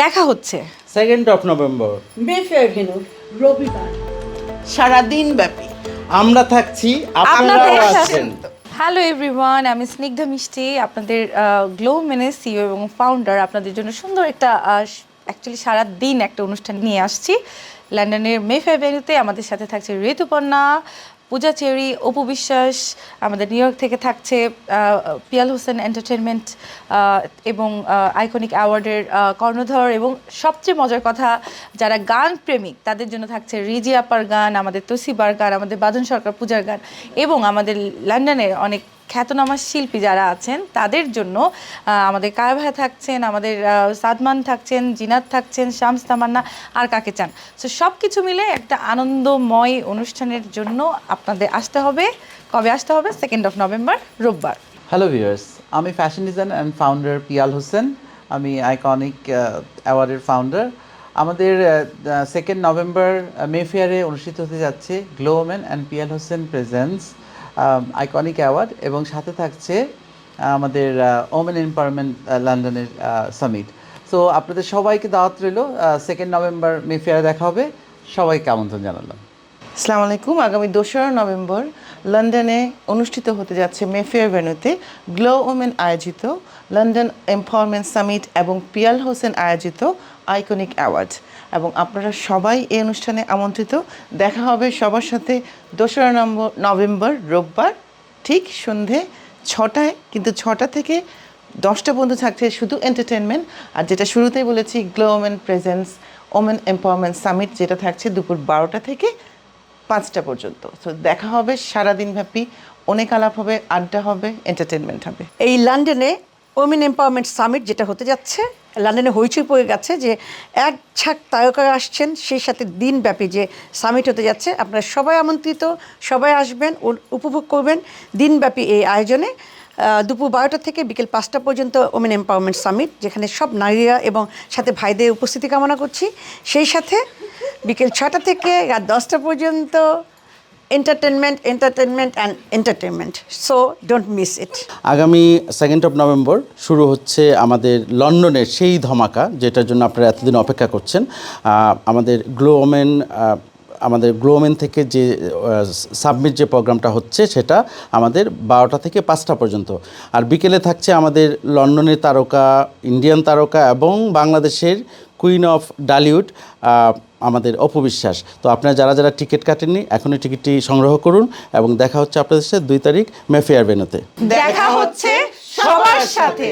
দেখা হচ্ছে। Second of November রবিবার। সারাদিন ব্যাপী। আমরা থাকছি আপনাদের আপনারাও সাথে হ্যালো এভরিওয়ান আমি স্নিগ্ধা মিষ্টি আপনাদের গ্লো মেনে সিও এবং ফাউন্ডার আপনাদের জন্য সুন্দর একটা অ্যাকচুয়ালি সারা দিন একটা অনুষ্ঠান নিয়ে আসছি। লন্ডনের মেফে ভেন্যুতে আমাদের সাথে থাকছে ঋতুপর্ণা পূজা চেরি অপু বিশ্বাস, আমাদের নিউ ইয়র্ক থেকে থাকছে পিয়াল হোসেন এন্টারটেনমেন্ট এবং আইকনিক অ্যাওয়ার্ডের কর্ণধর এবং সবচেয়ে মজার কথা, যারা গান প্রেমিক, তাদের জন্য থাকছে রিজি আপার গান, আমাদের তসিবার গান, আমাদের বাদন সরকার পূজার গান এবং আমাদের লন্ডনের অনেক খ্যাতনামা শিল্পী যারা আছেন, তাদের জন্য আমাদের কায়া ভাই থাকছেন, আমাদের সাদমান থাকছেন, জিনাত থাকছেন, শামস তামান্না, আর কাকে চান? সো সব কিছু মিলে একটা আনন্দময় অনুষ্ঠানের জন্য আপনাদের আসতে হবে। কবে আসতে হবে? সেকেন্ড অফ নভেম্বর রোববার। হ্যালো ভিউয়ার্স আমি fashion design and founder Pial Hossain. আমি আইকনিক অ্যাওয়ার্ডের ফাউন্ডার আমাদের সেকেন্ড নভেম্বর মেফেয়ারে অনুষ্ঠিত হতে যাচ্ছে glow women and Pial Hossain presence iconic award এবং সাথে থাকছে আমাদের ওমেন এম্পাওয়ারমেন্ট লন্ডনের সামিট সো আপনাদের সবাইকে দাওয়াত রইল সেকেন্ড নভেম্বর মেফেয়ারে দেখা হবে। সবাইকে আমন্ত্রণ জানালাম। আসসালামু আলাইকুম। আগামী দোসরা নভেম্বর লন্ডনে অনুষ্ঠিত হতে যাচ্ছে মেফেয়ার ভেন্যুতে গ্লো ওমেন আয়োজিত লন্ডন এম্পাওয়ারমেন্ট সামিট এবং পিয়াল হোসেন আয়োজিত আইকনিক অ্যাওয়ার্ড। এবং আপনারা সবাই এই অনুষ্ঠানে আমন্ত্রিত। দেখা হবে সবার সাথে দোসরা নম্বর নভেম্বর, রোববার, ঠিক সন্ধে ছটায়। কিন্তু ছটা থেকে দশটা পর্যন্ত থাকছে শুধু এন্টারটেনমেন্ট আর যেটা শুরুতেই বলেছি glow women presence women empowerment summit যেটা থাকছে দুপুর বারোটা থেকে পাঁচটা পর্যন্ত। তো দেখা হবে সারাদিন ব্যাপী অনেক আলাপ হবে, আড্ডা হবে এন্টারটেনমেন্ট হবে। এই লন্ডনে ওমেন এম্পাওয়ারমেন্ট সামিট যেটা হতে যাচ্ছে লন্ডনে হইচই পড়ে গেছে যে এক ছাক তারকারা আসছেন, সেই সাথে দিনব্যাপী যে সামিট হতে যাচ্ছে। আপনারা সবাই আমন্ত্রিত, সবাই আসবেন উপভোগ করবেন দিনব্যাপী এই আয়োজনে। দুপুর বারোটা থেকে বিকেল পাঁচটা পর্যন্ত ওমেন এম্পাওয়ারমেন্ট সামিট যেখানে সব নারীরা এবং সাথে ভাইদের উপস্থিতি কামনা করছি। সেই সাথে বিকেল ছটা থেকে রাত দশটা পর্যন্ত entertainment entertainment and entertainment so don't miss it আগামী সেকেন্ড অফ নভেম্বর শুরু হচ্ছে আমাদের লন্ডনের সেই ধমাকা, যেটার জন্য আপনারা এতদিন অপেক্ষা করছেন। আমাদের গ্লোমেন আমাদের গ্লোমেন থেকে যে সাবমিট যে প্রোগ্রামটা হচ্ছে, সেটা আমাদের বারোটা থেকে পাঁচটা পর্যন্ত। আর বিকেলে থাকছে আমাদের লন্ডনের তারকা ইন্ডিয়ান তারকা এবং বাংলাদেশের কুইন অফ ডালিউড আমাদের অপবিশ্বাস। তো আপনারা যারা যারা টিকিট কাটেননি, এখনই টিকিটটি সংগ্রহ করুন এবং দেখা হচ্ছে আপনাদের সাথে দুই তারিখ মেফেয়ার ভেনুতে দেখা হচ্ছে সবার সাথে।